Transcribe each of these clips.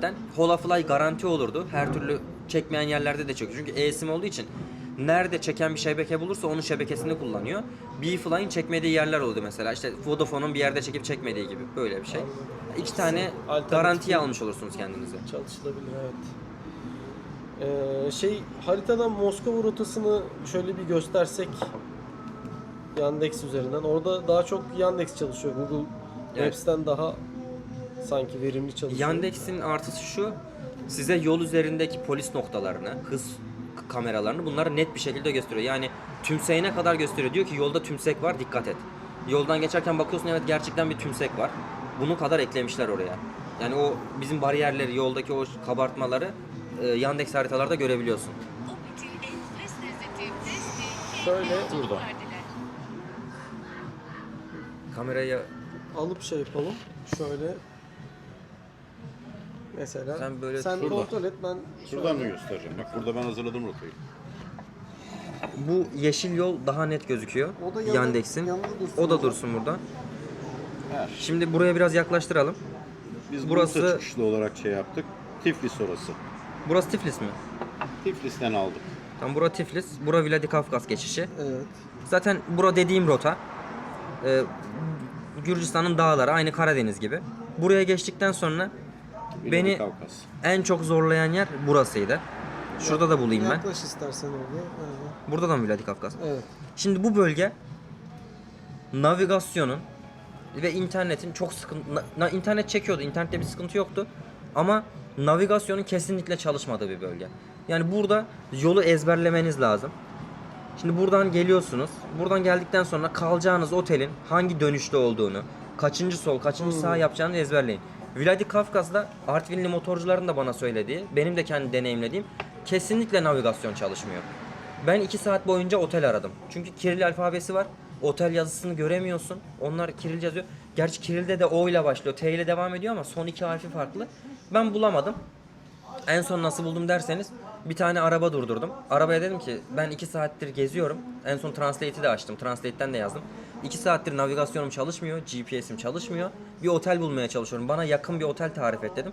internetten Holafly garanti olurdu. Her türlü çekmeyen yerlerde de çekiyor. Çünkü eSIM olduğu için nerede çeken bir şebeke bulursa onun şebekesini kullanıyor. Beefly'in çekmediği yerler oldu mesela. İşte Vodafone'un bir yerde çekip çekmediği gibi böyle bir şey. İki tane garantiye almış olursunuz kendinize. Çalışılabilir evet. Ee, şey haritadan Moskova rotasını şöyle bir göstersek Yandex üzerinden. Orada daha çok Yandex çalışıyor. Google Evet. Maps'ten daha sanki verimli çalışıyor. Yandex'in artısı şu. Size yol üzerindeki polis noktalarını, hız kameralarını bunları net bir şekilde gösteriyor. Yani tümseğine kadar gösteriyor. Diyor ki yolda tümsek var dikkat et. Yoldan geçerken bakıyorsun evet gerçekten bir tümsek var. Bunu kadar eklemişler oraya. Yani o bizim bariyerleri, yoldaki o kabartmaları e, Yandex haritalarda görebiliyorsun. Şöyle burada. Kamerayı alıp şey yapalım. Şöyle mesela Sen böyle sen şurada. kontrol et ben Şuradan mı göstereceğim? Bak burada ben hazırladım rotayı. bu yeşil yol daha net gözüküyor. O da yanı- Yandex'in. yanında dursun O da hocam. dursun burada. Ha, Şimdi buraya biraz yaklaştıralım. Biz Burası- Bursa çıkışlı olarak şey yaptık. Tiflis orası. Burası Tiflis mi? Tiflis'ten aldık. Tam bura Tiflis, bura Vladikavkaz geçişi. Evet. Zaten bura dediğim rota. e, Gürcistan'ın dağları aynı Karadeniz gibi. Buraya geçtikten sonra beni Kavkas. en çok zorlayan yer burasıydı. Şurada da bulayım ben. Yaklaş istersen oraya. Burada da mı Vladikavkaz? evet. Şimdi bu bölge navigasyonun ve internetin çok sıkıntı na- na- internet çekiyordu. İnternette bir sıkıntı yoktu. Ama navigasyonun kesinlikle çalışmadığı bir bölge. Yani burada yolu ezberlemeniz lazım. Şimdi buradan geliyorsunuz. Buradan geldikten sonra kalacağınız otelin hangi dönüşte olduğunu, kaçıncı sol, kaçıncı sağ yapacağını ezberleyin. Vladikavkaz'da Artvinli motorcuların da bana söylediği, benim de kendi deneyimlediğim kesinlikle navigasyon çalışmıyor. Ben 2 saat boyunca otel aradım. Çünkü Kiril alfabesi var. Otel yazısını göremiyorsun. Onlar Kiril yazıyor. Gerçi Kiril'de de O ile başlıyor. T ile devam ediyor ama son iki harfi farklı. Ben bulamadım. En son nasıl buldum derseniz bir tane araba durdurdum. Arabaya dedim ki ben 2 saattir geziyorum. En son Translate'i de açtım. Translate'ten de yazdım. 2 saattir navigasyonum çalışmıyor. GPS'im çalışmıyor. Bir otel bulmaya çalışıyorum. Bana yakın bir otel tarif et dedim.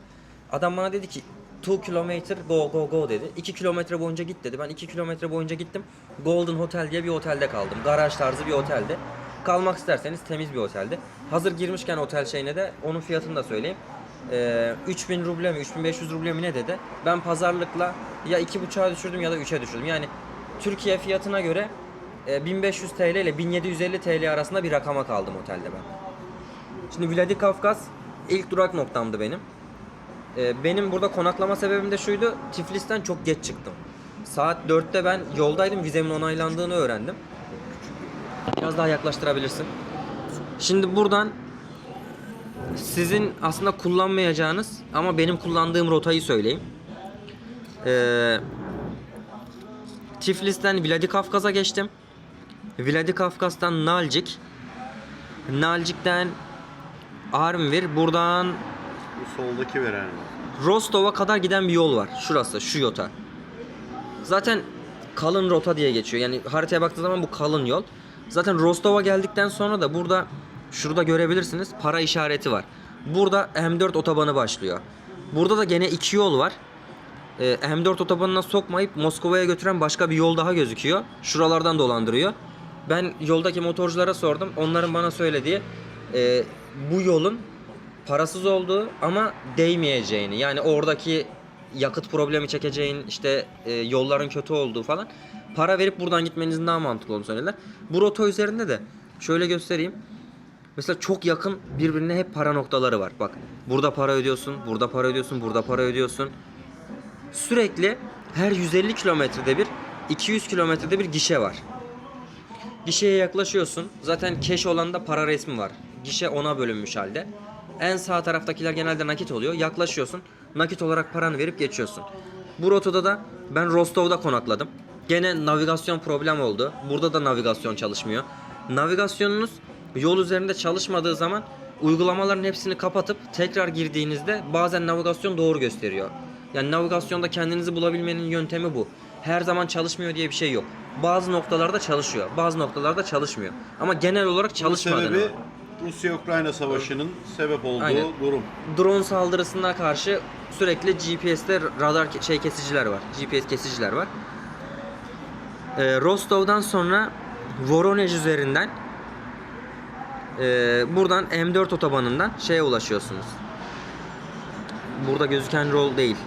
Adam bana dedi ki 2 kilometre go go go dedi. 2 kilometre boyunca git dedi. Ben 2 kilometre boyunca gittim. Golden Hotel diye bir otelde kaldım. Garaj tarzı bir otelde. Kalmak isterseniz temiz bir oteldi. Hazır girmişken otel şeyine de onun fiyatını da söyleyeyim. Ee, 3000 ruble mi 3500 ruble mi ne dedi. Ben pazarlıkla ya 2.5'a düşürdüm ya da 3'e düşürdüm. Yani Türkiye fiyatına göre 1500 TL ile 1750 TL arasında bir rakama kaldım otelde ben. Şimdi Vladikavkaz ilk durak noktamdı benim. Ee, benim burada konaklama sebebim de şuydu. Tiflis'ten çok geç çıktım. Saat 4'te ben yoldaydım. Vizemin onaylandığını öğrendim. Biraz daha yaklaştırabilirsin. Şimdi buradan sizin aslında kullanmayacağınız ama benim kullandığım rotayı söyleyeyim. Ee, Tiflis'ten Vladikavkaz'a geçtim. Vladikavkaz'dan Nalcik. Nalcik'ten Armvir. Buradan Bu soldaki veren var. Rostov'a kadar giden bir yol var. Şurası, şu yota. Zaten kalın rota diye geçiyor. Yani haritaya baktığınız zaman bu kalın yol. Zaten Rostov'a geldikten sonra da burada şurada görebilirsiniz para işareti var. Burada M4 otobanı başlıyor. Burada da gene iki yol var. Ee, M4 otobanına sokmayıp Moskova'ya götüren başka bir yol daha gözüküyor. Şuralardan dolandırıyor. Ben yoldaki motorculara sordum. Onların bana söylediği e, bu yolun parasız olduğu ama değmeyeceğini yani oradaki yakıt problemi çekeceğin işte e, yolların kötü olduğu falan para verip buradan gitmenizin daha mantıklı olduğunu söylediler. Bu rota üzerinde de şöyle göstereyim. Mesela çok yakın birbirine hep para noktaları var. Bak burada para ödüyorsun, burada para ödüyorsun, burada para ödüyorsun. Sürekli her 150 kilometrede bir 200 kilometrede bir gişe var. Gişeye yaklaşıyorsun. Zaten cash olanda para resmi var. Gişe ona bölünmüş halde. En sağ taraftakiler genelde nakit oluyor. Yaklaşıyorsun. Nakit olarak paranı verip geçiyorsun. Bu rotada da ben Rostov'da konakladım. Gene navigasyon problem oldu. Burada da navigasyon çalışmıyor. Navigasyonunuz yol üzerinde çalışmadığı zaman uygulamaların hepsini kapatıp tekrar girdiğinizde bazen navigasyon doğru gösteriyor. Yani navigasyonda kendinizi bulabilmenin yöntemi bu. Her zaman çalışmıyor diye bir şey yok. Bazı noktalarda çalışıyor, bazı noktalarda çalışmıyor. Ama genel olarak çalışmadığını. sebebi Rusya-Ukrayna savaşının sebep olduğu Aynen. durum. drone saldırısına karşı sürekli GPS'te radar ke- şey kesiciler var. GPS kesiciler var. Ee, Rostov'dan sonra Voronezh üzerinden ee, buradan M4 otobanından şeye ulaşıyorsunuz. Burada gözüken rol değil.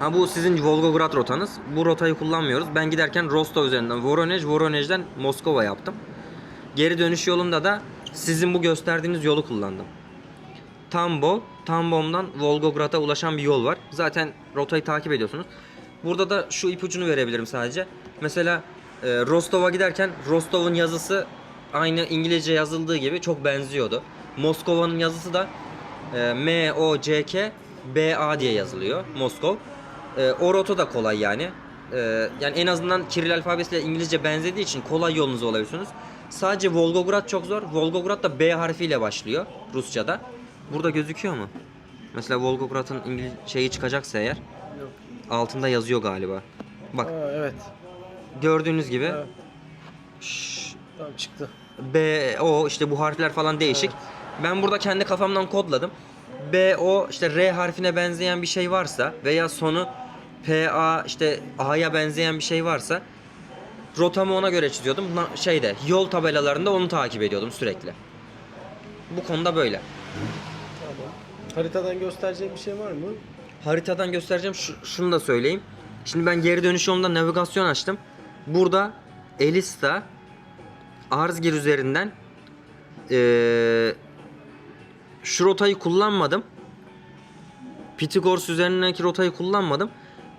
Ha bu sizin Volgograd rotanız. Bu rotayı kullanmıyoruz. Ben giderken Rostov üzerinden Voronezh, Voronezh'den Moskova yaptım. Geri dönüş yolunda da sizin bu gösterdiğiniz yolu kullandım. Tambov, Tambov'dan Volgograd'a ulaşan bir yol var. Zaten rotayı takip ediyorsunuz. Burada da şu ipucunu verebilirim sadece. Mesela e, Rostov'a giderken Rostov'un yazısı aynı İngilizce yazıldığı gibi çok benziyordu. Moskova'nın yazısı da e, M O C K B A diye yazılıyor. Moskov. E, o rota da kolay yani. E, yani en azından Kiril alfabesiyle İngilizce benzediği için kolay yolunuz olabiliyorsunuz. Sadece Volgograd çok zor. Volgograd da B harfiyle başlıyor Rusça'da. Burada gözüküyor mu? Mesela Volgograd'ın İngiliz şeyi çıkacaksa eğer Yok. altında yazıyor galiba. Bak Ha, evet. gördüğünüz gibi Evet. şş, Tamam çıktı. B, O işte bu harfler falan değişik. Ben burada kendi kafamdan kodladım. B, O işte R harfine benzeyen bir şey varsa veya sonu P, A işte A'ya benzeyen bir şey varsa rotamı ona göre çiziyordum. Şeyde yol tabelalarında onu takip ediyordum sürekli. Bu konuda böyle. Tamam. Haritadan göstereceğim bir şey var mı? Haritadan göstereceğim. Şu- şunu da söyleyeyim. Şimdi ben geri dönüş yolunda navigasyon açtım. Burada Elista Arzgir üzerinden eee şu rotayı kullanmadım. Pitigors üzerindeki rotayı kullanmadım.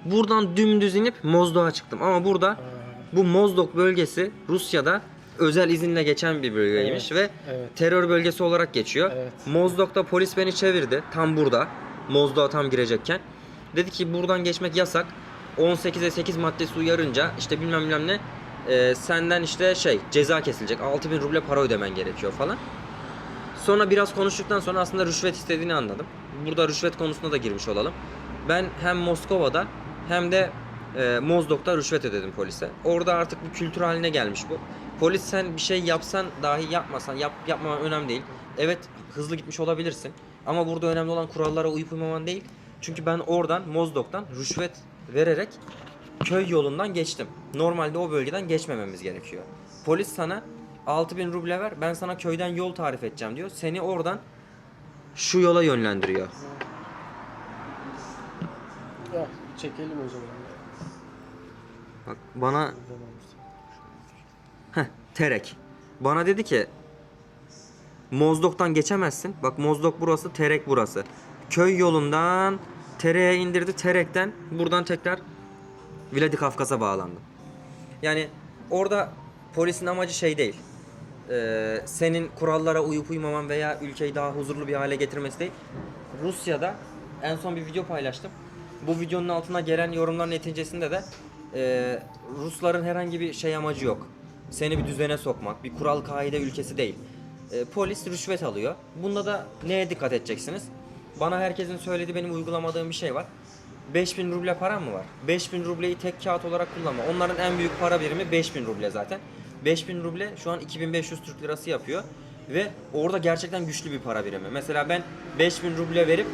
Buradan dümdüz inip Mozdok'a çıktım. Ama burada bu Mozdok bölgesi Rusya'da özel izinle geçen bir bölgeymiş ve Evet. terör bölgesi olarak geçiyor. Evet. Mozdok'ta polis beni çevirdi. Tam burada. Mozdok'a tam girecekken. Dedi ki buradan geçmek yasak. 18'e 8 maddesi uyarınca işte bilmem bilmem ne e, senden işte şey ceza kesilecek. 6000 ruble para ödemen gerekiyor falan. Sonra biraz konuştuktan sonra aslında rüşvet istediğini anladım. Burada rüşvet konusuna da girmiş olalım. Ben hem Moskova'da hem de e, Mozdok'ta rüşvet ödedim polise. Orada artık bir kültür haline gelmiş bu. Polis sen bir şey yapsan dahi yapmasan, yap, yapmaman önemli değil. Evet hızlı gitmiş olabilirsin. Ama burada önemli olan kurallara uyup uymaman değil. Çünkü ben oradan Mozdok'tan rüşvet vererek köy yolundan geçtim. Normalde o bölgeden geçmememiz gerekiyor. Polis sana 6000 ruble ver ben sana köyden yol tarif edeceğim diyor. Seni oradan şu yola yönlendiriyor. Çekelim o zaman. Bak bana Heh, Terek. Bana dedi ki Mozdok'tan geçemezsin. Bak Mozdok burası, Terek burası. Köy yolundan Terek'e indirdi. Terek'ten buradan tekrar Vladikavkaz'a bağlandım. Yani orada polisin amacı şey değil. Ee, senin kurallara uyup uymaman veya ülkeyi daha huzurlu bir hale getirmesi değil. Rusya'da en son bir video paylaştım. Bu videonun altına gelen yorumların neticesinde de e, Rusların herhangi bir şey amacı yok. Seni bir düzene sokmak, bir kural kaide ülkesi değil. E, polis rüşvet alıyor. Bunda da neye dikkat edeceksiniz? Bana herkesin söylediği benim uygulamadığım bir şey var. 5000 ruble param mı var? 5000 rubleyi tek kağıt olarak kullanma. Onların en büyük para birimi 5000 ruble zaten. 5000 ruble şu an 2500 Türk lirası yapıyor. Ve orada gerçekten güçlü bir para birimi. Mesela ben 5000 ruble verip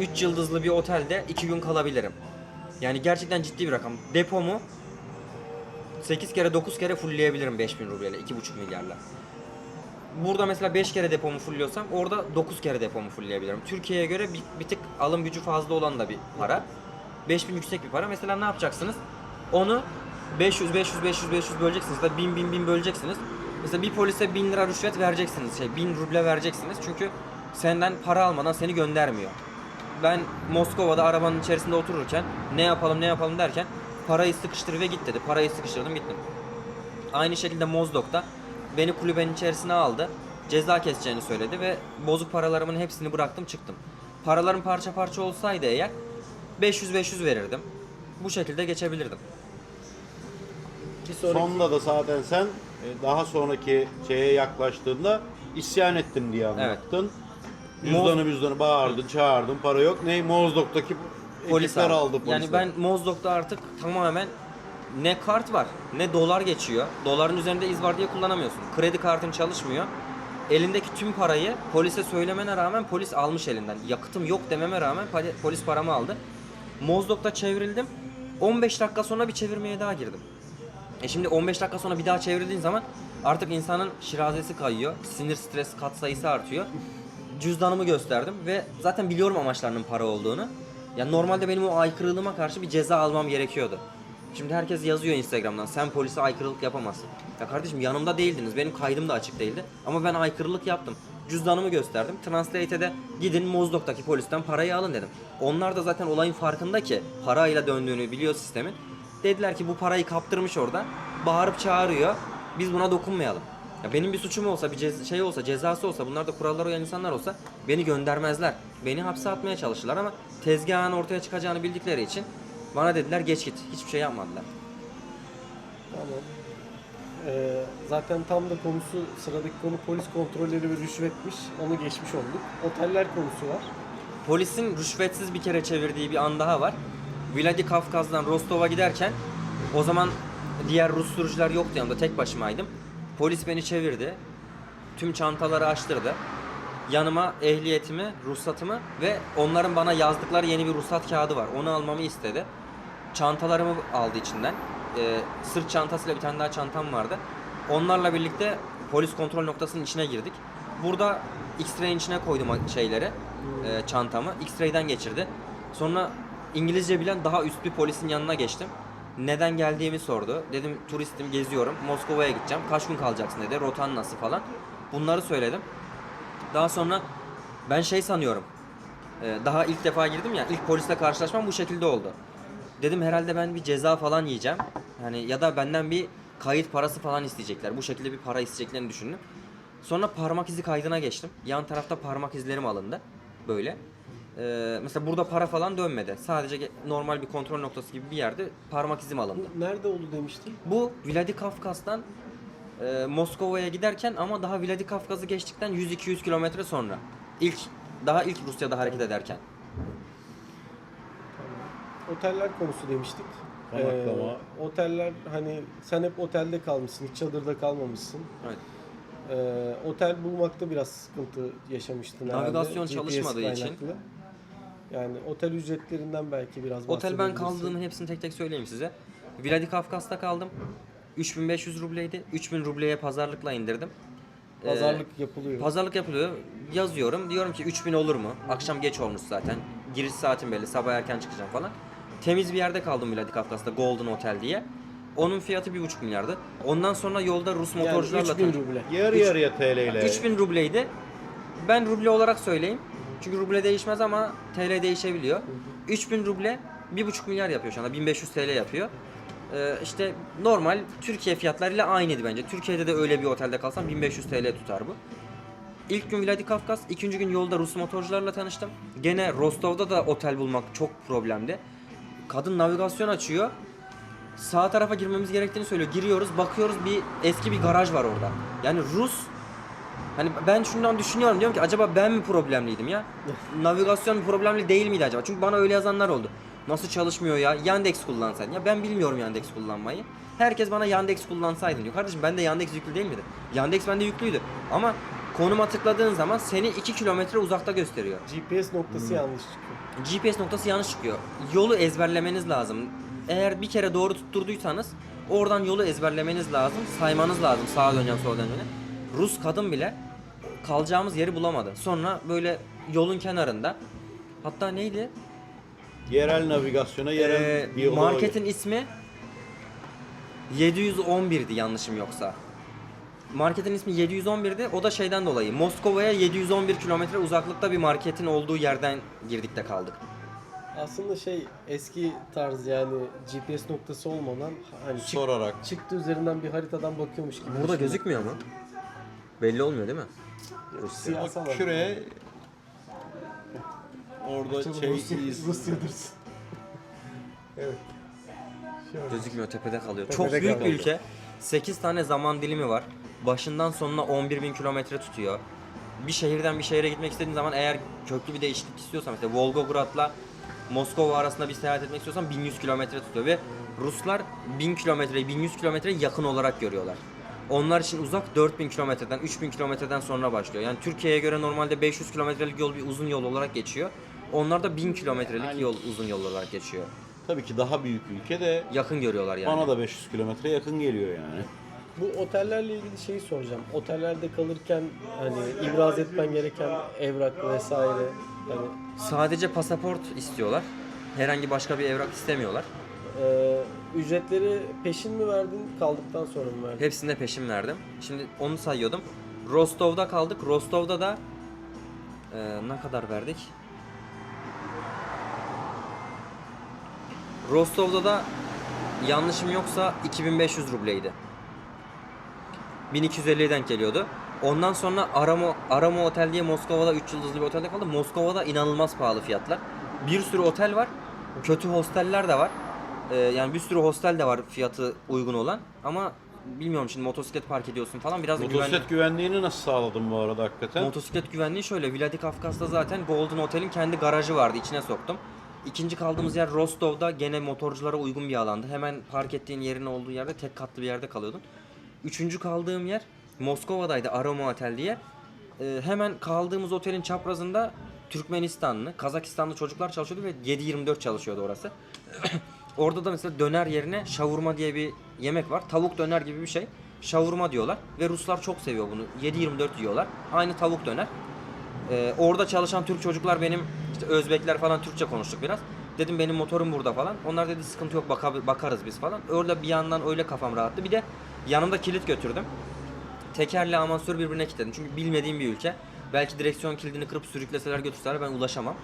3 yıldızlı bir otelde 2 gün kalabilirim. Yani gerçekten ciddi bir rakam. Depomu 8 kere 9 kere fullleyebilirim 5000 rubleyle 2,5 milyarla. Burada mesela 5 kere depomu fullliyorsam orada 9 kere depomu fullleyebilirim. Türkiye'ye göre bir, bir tık alım gücü fazla olan da bir para. 5000 yüksek bir para. Mesela ne yapacaksınız? Onu 500 500 500 500 böleceksiniz da 1000 1000 1000 böleceksiniz. Mesela bir polise 1000 lira rüşvet vereceksiniz. Şey 1000 ruble vereceksiniz. Çünkü senden para almadan seni göndermiyor. Ben Moskova'da arabanın içerisinde otururken ne yapalım ne yapalım derken parayı sıkıştır ve git dedi. Parayı sıkıştırdım gittim. Aynı şekilde Mozdok'ta beni kulübenin içerisine aldı. Ceza keseceğini söyledi ve bozuk paralarımın hepsini bıraktım çıktım. Paralarım parça parça olsaydı eğer 500-500 verirdim. Bu şekilde geçebilirdim. Bir sonraki Sonunda da zaten sen e, daha sonraki şeye yaklaştığında isyan ettim diye anlattın. Cüzdanı müzdanı bağırdın, çağırdın, para yok. Ne? Mozdok'taki Polis ekipler aldı. aldı polisler. Yani ben Mozdok'ta artık tamamen ne kart var ne dolar geçiyor. Doların üzerinde iz var diye kullanamıyorsun. Kredi kartın çalışmıyor. elindeki tüm parayı polise söylemene rağmen polis almış elinden. Yakıtım yok dememe rağmen poli- polis paramı aldı. Mozdok'ta çevrildim. 15 dakika sonra bir çevirmeye daha girdim. E şimdi 15 dakika sonra bir daha çevrildiğin zaman artık insanın şirazesi kayıyor. Sinir stres kat sayısı artıyor. Cüzdanımı gösterdim ve zaten biliyorum amaçlarının para olduğunu. Yani normalde benim o aykırılığıma karşı bir ceza almam gerekiyordu. Şimdi herkes yazıyor Instagram'dan sen polise aykırılık yapamazsın. Ya kardeşim yanımda değildiniz. Benim kaydım da açık değildi. Ama ben aykırılık yaptım. Cüzdanımı gösterdim. Translate'e gidin Mozdok'taki polisten parayı alın dedim. Onlar da zaten olayın farkında ki parayla döndüğünü biliyor sistemin. Dediler ki bu parayı kaptırmış orada. Bağırıp çağırıyor. Biz buna dokunmayalım. Ya benim bir suçum olsa, bir cez- şey olsa, cezası olsa, bunlar da kurallara uyan insanlar olsa beni göndermezler. Beni hapse atmaya çalıştılar ama tezgahın ortaya çıkacağını bildikleri için bana dediler geç git. Hiçbir şey yapmadılar. Tamam. Ee, zaten tam da konusu sıradaki konu polis kontrolleri ve rüşvetmiş. Onu geçmiş olduk. Oteller konusu var. Polisin rüşvetsiz bir kere çevirdiği bir an daha var. Vladikavkaz'dan Rostov'a giderken o zaman diğer Rus sürücüler yoktu yanımda tek başımaydım. Polis beni çevirdi. Tüm çantaları açtırdı. Yanıma ehliyetimi, ruhsatımı ve onların bana yazdıkları yeni bir ruhsat kağıdı var. Onu almamı istedi. Çantalarımı aldı içinden. Ee, sırt çantasıyla bir tane daha çantam vardı. Onlarla birlikte polis kontrol noktasının içine girdik. Burada X-ray'in içine koydum şeyleri, e, çantamı. X-ray'den geçirdi. Sonra İngilizce bilen daha üst bir polisin yanına geçtim. Neden geldiğimi sordu. Dedim turistim, geziyorum. Moskova'ya gideceğim. Kaç gün kalacaksın dedi. Rotan nasıl falan. Bunları söyledim. Daha sonra ben şey sanıyorum. Ee, daha ilk defa girdim ya. ilk polisle karşılaşmam bu şekilde oldu. Dedim herhalde ben bir ceza falan yiyeceğim. Yani ya da benden bir kayıt parası falan isteyecekler. Bu şekilde bir para isteyeceklerini düşündüm. Sonra parmak izi kaydına geçtim. Yan tarafta parmak izlerim alındı. Böyle. Ee, mesela burada para falan dönmedi. Sadece normal bir kontrol noktası gibi bir yerde parmak izim alındı. Bu nerede oldu demiştin? Bu Vladikavkaz'dan e, Moskova'ya giderken ama daha Vladikavkaz'ı geçtikten 100-200 kilometre sonra. İlk daha ilk Rusya'da hareket ederken. Oteller konusu demiştik. Konaklama. Ee, oteller hani sen hep otelde kalmışsın, hiç çadırda kalmamışsın. Evet. Ee, otel bulmakta biraz sıkıntı yaşamıştın herhalde. Navigasyon GPS çalışmadığı için. Yani otel ücretlerinden belki biraz Otel ben bahsedebilirsin. kaldığımın hepsini tek tek söyleyeyim size. Vladikavkaz'da kaldım. 3500 rubleydi. 3000 rubleye pazarlıkla indirdim. Ee, Pazarlık yapılıyor. Pazarlık yapılıyor. Yazıyorum. Diyorum ki 3000 olur mu? Akşam geç olmuş zaten. Giriş saatim belli. Sabah erken çıkacağım falan. Temiz bir yerde kaldım Vladikavkaz'da Golden Hotel diye. Onun fiyatı 1,5 milyardı. Ondan sonra yolda Rus yani motorcularla 3000 tanıştım. ruble. Yarı yarıya TL ile. 3000 rubleydi. Ben ruble olarak söyleyeyim. Çünkü ruble değişmez ama TL değişebiliyor. 3000 ruble 1,5 milyar yapıyor şu anda. 1500 TL yapıyor. Ee, işte normal Türkiye fiyatlarıyla aynıydı bence. Türkiye'de de öyle bir otelde kalsam 1500 TL tutar bu. İlk gün Vladikavkaz, ikinci gün yolda Rus motorcularla tanıştım. Gene Rostov'da da otel bulmak çok problemdi. Kadın navigasyon açıyor. Sağ tarafa girmemiz gerektiğini söylüyor. Giriyoruz, bakıyoruz bir eski bir garaj var orada. Yani Rus Hani ben şundan düşünüyorum diyorum ki acaba ben mi problemliydim ya? Navigasyon problemli değil miydi acaba? Çünkü bana öyle yazanlar oldu. Nasıl çalışmıyor ya? Yandex kullansaydın. Ya ben bilmiyorum Yandex kullanmayı. Herkes bana Yandex kullansaydın diyor. Kardeşim bende Yandex yüklü değil miydi? Yandex bende yüklüydü. Ama konuma tıkladığın zaman seni 2 kilometre uzakta gösteriyor. GPS noktası yanlış çıkıyor. GPS noktası yanlış çıkıyor. Yolu ezberlemeniz lazım. Eğer bir kere doğru tutturduysanız oradan yolu ezberlemeniz lazım. Saymanız lazım sağa döneceğim sola döneceğim. Rus kadın bile kalacağımız yeri bulamadı. Sonra böyle yolun kenarında hatta neydi? Yerel navigasyona yerel Ee, bir yola marketin ismi 711'di yanlışım yoksa. Marketin ismi 711'di. O da şeyden dolayı. Moskova'ya 711 kilometre uzaklıkta bir marketin olduğu yerden girdik de kaldık. Aslında şey eski tarz yani GPS noktası olmadan hani çık- sorarak. çıktı üzerinden bir haritadan bakıyormuş gibi. Burada düşünün. gözükmüyor mu? Belli olmuyor değil mi? Siyasal Bak şuraya orada Canım, şey Rusya, iz- Rusya'dır. evet. Şöyle. Gözükmüyor tepede kalıyor. Tepede Çok büyük bir ülke. 8 tane zaman dilimi var. Başından sonuna 11 bin kilometre tutuyor. Bir şehirden bir şehire gitmek istediğin zaman eğer köklü bir değişiklik istiyorsan mesela Volgograd'la Moskova arasında bir seyahat etmek istiyorsan 1100 kilometre tutuyor ve Ruslar 1000 kilometreyi 1100 kilometreyi yakın olarak görüyorlar. Onlar için uzak 4000 kilometreden, 3000 kilometreden sonra başlıyor. Yani Türkiye'ye göre normalde 500 kilometrelik yol bir uzun yol olarak geçiyor. Onlar da 1000 kilometrelik yol uzun yol olarak geçiyor. Tabii ki daha büyük ülke de Yakın görüyorlar yani. bana da 500 kilometre yakın geliyor yani. Bu otellerle ilgili şeyi soracağım. Otellerde kalırken hani ibraz etmen gereken evrak vesaire hani Sadece pasaport istiyorlar. Herhangi başka bir evrak istemiyorlar. E, ücretleri peşin mi verdin kaldıktan sonra mı verdin? Hepsinde peşin verdim. Şimdi onu sayıyordum. Rostov'da kaldık. Rostov'da da e, ne kadar verdik? Rostov'da da yanlışım yoksa 2500 rubleydi. 1250'ye denk geliyordu. Ondan sonra Aramo, Aramo Otel diye Moskova'da 3 yıldızlı bir otelde kaldım. Moskova'da inanılmaz pahalı fiyatlar. Bir sürü otel var. Kötü hosteller de var. Ee, yani bir sürü hostel de var fiyatı uygun olan. Ama bilmiyorum şimdi motosiklet park ediyorsun falan biraz da Motosiklet güvenli. güvenliğini nasıl sağladın bu arada hakikaten? Motosiklet güvenliği şöyle. Vladikavkaz'da zaten Golden Hotel'in kendi garajı vardı. içine soktum. İkinci kaldığımız yer Rostov'da gene motorculara uygun bir alandı. Hemen park ettiğin yerin olduğu yerde tek katlı bir yerde kalıyordun. Üçüncü kaldığım yer Moskova'daydı Aroma Otel diye. Ee, hemen kaldığımız otelin çaprazında Türkmenistanlı, Kazakistanlı çocuklar çalışıyordu ve 7-24 çalışıyordu orası. Orada da mesela döner yerine şavurma diye bir yemek var. Tavuk döner gibi bir şey. Şavurma diyorlar ve Ruslar çok seviyor bunu. 7-24 yiyorlar. Aynı tavuk döner. Ee, orada çalışan Türk çocuklar benim işte Özbekler falan Türkçe konuştuk biraz. Dedim benim motorum burada falan. Onlar dedi sıkıntı yok baka- bakarız biz falan. Öyle bir yandan öyle kafam rahattı. Bir de yanımda kilit götürdüm. Tekerle amansör birbirine kilitledim. Çünkü bilmediğim bir ülke. Belki direksiyon kilidini kırıp sürükleseler götürseler ben ulaşamam.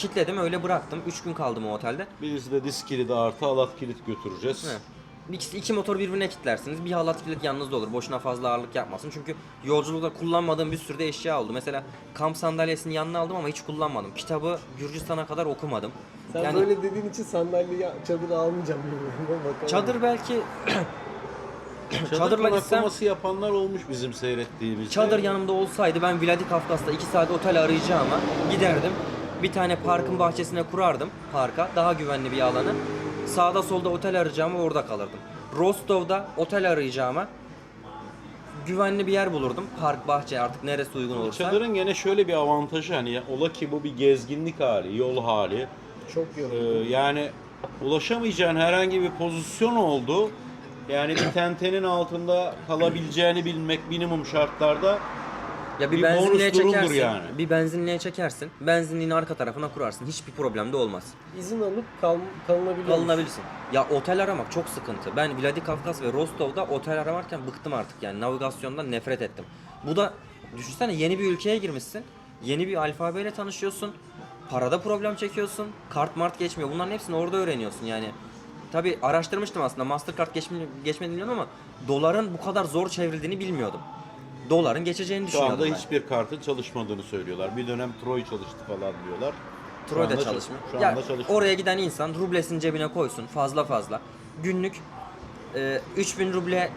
Kilitledim öyle bıraktım. 3 gün kaldım o otelde. Biz de disk kilidi artı alat kilit götüreceğiz. Evet. İkisi, iki motor birbirine kilitlersiniz. Bir halat kilit yanınızda olur. Boşuna fazla ağırlık yapmasın. Çünkü yolculukta kullanmadığım bir sürü de eşya oldu. Mesela kamp sandalyesini yanına aldım ama hiç kullanmadım. Kitabı Gürcistan'a kadar okumadım. Sen Yani böyle dediğin için sandalyeyi çadır almayacağım bilmiyorum. Bakalım. çadır belki Çadır Çadırla gitsem- konaklaması yapanlar olmuş bizim seyrettiğimizde. çadır yanımda olsaydı ben Vladikavkaz'da 2 saat otel arayacağıma giderdim. Bir tane parkın bahçesine kurardım parka. Daha güvenli bir alanı. Sağda solda otel arayacağıma orada kalırdım. Rostov'da otel arayacağıma güvenli bir yer bulurdum. Park, bahçe artık neresi uygun olursa. Çadırın gene şöyle bir avantajı hani ya- ola ki bu bir gezginlik hali, yol hali. Çok Ee, yoruldum. yani ulaşamayacağın herhangi bir pozisyon oldu. Yani bir tentenin altında kalabileceğini bilmek minimum şartlarda Ya bir, Bir benzinliğe bonus durumdur çekersin. yani. Bir benzinliğe çekersin. Benzinliğin arka tarafına kurarsın. Hiçbir problem de olmaz. İzin alıp kal, kalınabiliyor. Kalınabilirsin. Ya otel aramak çok sıkıntı. Ben Vladikavkaz ve Rostov'da otel aramarken bıktım artık yani. Navigasyondan nefret ettim. Bu da düşünsene yeni bir ülkeye girmişsin. Yeni bir alfabeyle tanışıyorsun. Parada problem çekiyorsun. Kart mart geçmiyor. Bunların hepsini orada öğreniyorsun yani. Tabi araştırmıştım aslında. Mastercard geçme, geçmediğini biliyordum ama doların bu kadar zor çevrildiğini bilmiyordum. Doların geçeceğini şu düşünüyordum anda hiçbir kartın çalışmadığını söylüyorlar. Bir dönem Troy çalıştı falan diyorlar. Şu Troy'da anda- çalışmıyor. Şu anda çalışmıyor. oraya giden insan rublesini cebine koysun fazla fazla. Günlük e, 3000 ruble